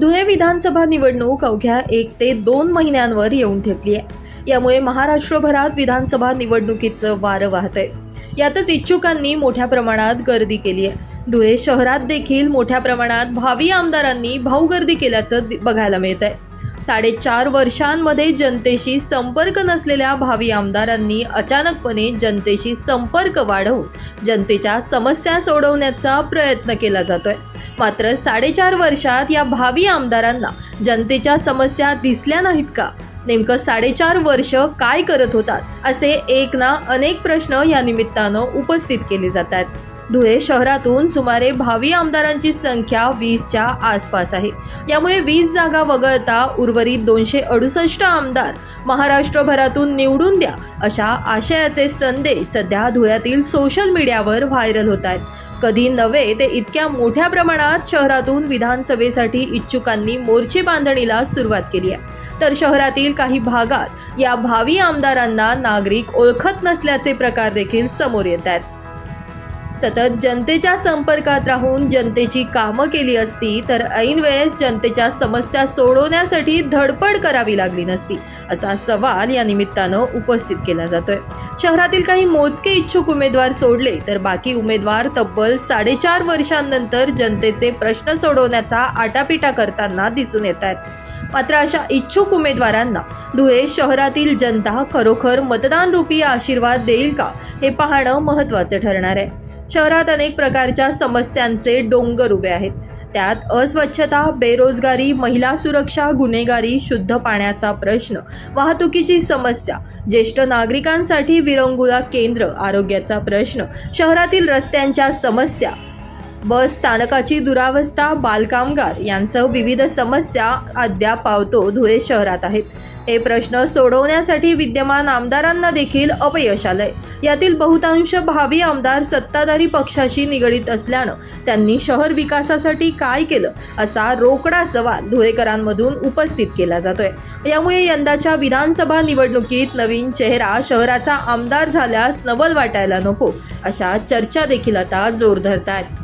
धुळे विधानसभा निवडणूक अवघ्या एक ते दोन महिन्यांवर येऊन ठेपली आहे. यामुळे महाराष्ट्रभरात विधानसभा निवडणुकीचं वारं वाहतंय. यातच इच्छुकांनी मोठ्या प्रमाणात गर्दी केली आहे. धुळे शहरात देखील मोठ्या प्रमाणात भावी आमदारांनी भाऊगर्दी केल्याचं दि- बघायला मिळत आहे साडेचार वर्षांमध्ये जनतेशी संपर्क नसलेल्या भावी आमदारांनी अचानकपणे जनतेशी संपर्क वाढवून जनतेच्या समस्या सोडवण्याचा प्रयत्न केला जातोय. मात्र साडेचार वर्षात या भावी आमदारांना जनतेच्या समस्या दिसल्या नाहीत का? नेमकं साडेचार वर्ष काय करत होतात? असे एक ना अनेक प्रश्न या निमित्तानं उपस्थित केले जात आहेत. धुळे शहरातून सुमारे भावी आमदारांची संख्या वीसच्या आसपास आहे. यामुळे वीस जागा वगळता उर्वरित दोनशे अडुसष्ट आमदार महाराष्ट्रभरातून निवडून द्या अशा आशयाचे संदेश सध्या धुळ्यातील सोशल मीडियावर व्हायरल होत आहेत. कधी नव्हे ते इतक्या मोठ्या प्रमाणात शहरातून विधानसभेसाठी इच्छुकांनी मोर्चे बांधणीला सुरुवात केली आहे. तर शहरातील काही भागात या भावी आमदारांना नागरिक ओळखत नसल्याचे प्रकार देखील समोर येत आहेत. सतत जनतेच्या संपर्कात राहून जनतेची कामं केली असती तर ऐन वेळेस जनतेच्या समस्या सोडवण्यासाठी धडपड करावी लागली नसती असा सवाल या निमित्तानं उपस्थित केला जातोय. शहरातील काही मोजके इच्छुक उमेदवार सोडले तर बाकी उमेदवार तब्बल साडेचार वर्षांनंतर जनतेचे प्रश्न सोडवण्याचा आटापिटा करताना दिसून येत आहेत. मात्र अशा इच्छुक उमेदवारांना धुळे शहरातील जनता खरोखर मतदान रूपी आशीर्वाद देईल का हे पाहणं महत्त्वाचं ठरणार आहे. शहरात अनेक प्रकारच्या समस्यांचे डोंगर उभे आहेत. त्यात अस्वच्छता बेरोजगारी महिला सुरक्षा गुन्हेगारी शुद्ध पाण्याचा प्रश्न वाहतुकीची समस्या ज्येष्ठ नागरिकांसाठी विरंगुळा केंद्र आरोग्याचा प्रश्न शहरातील रस्त्यांच्या समस्या बस स्थानकाची दुरावस्था बालकामगार यांसह विविध समस्या अद्याप पावतो धुळे शहरात आहेत. हे प्रश्न सोडवण्यासाठी विद्यमान आमदारांना देखील अपयश आलंय. यातील बहुतांश भावी आमदार सत्ताधारी पक्षाशी निगडीत असल्यानं त्यांनी शहर विकासासाठी काय केलं असा रोकडा सवाल धुळेकरांमधून उपस्थित केला जातोय. यामुळे यंदाच्या विधानसभा निवडणुकीत नवीन चेहरा शहराचा आमदार झाल्यास नवल वाटायला नको अशा चर्चा देखील आता जोर धरत आहेत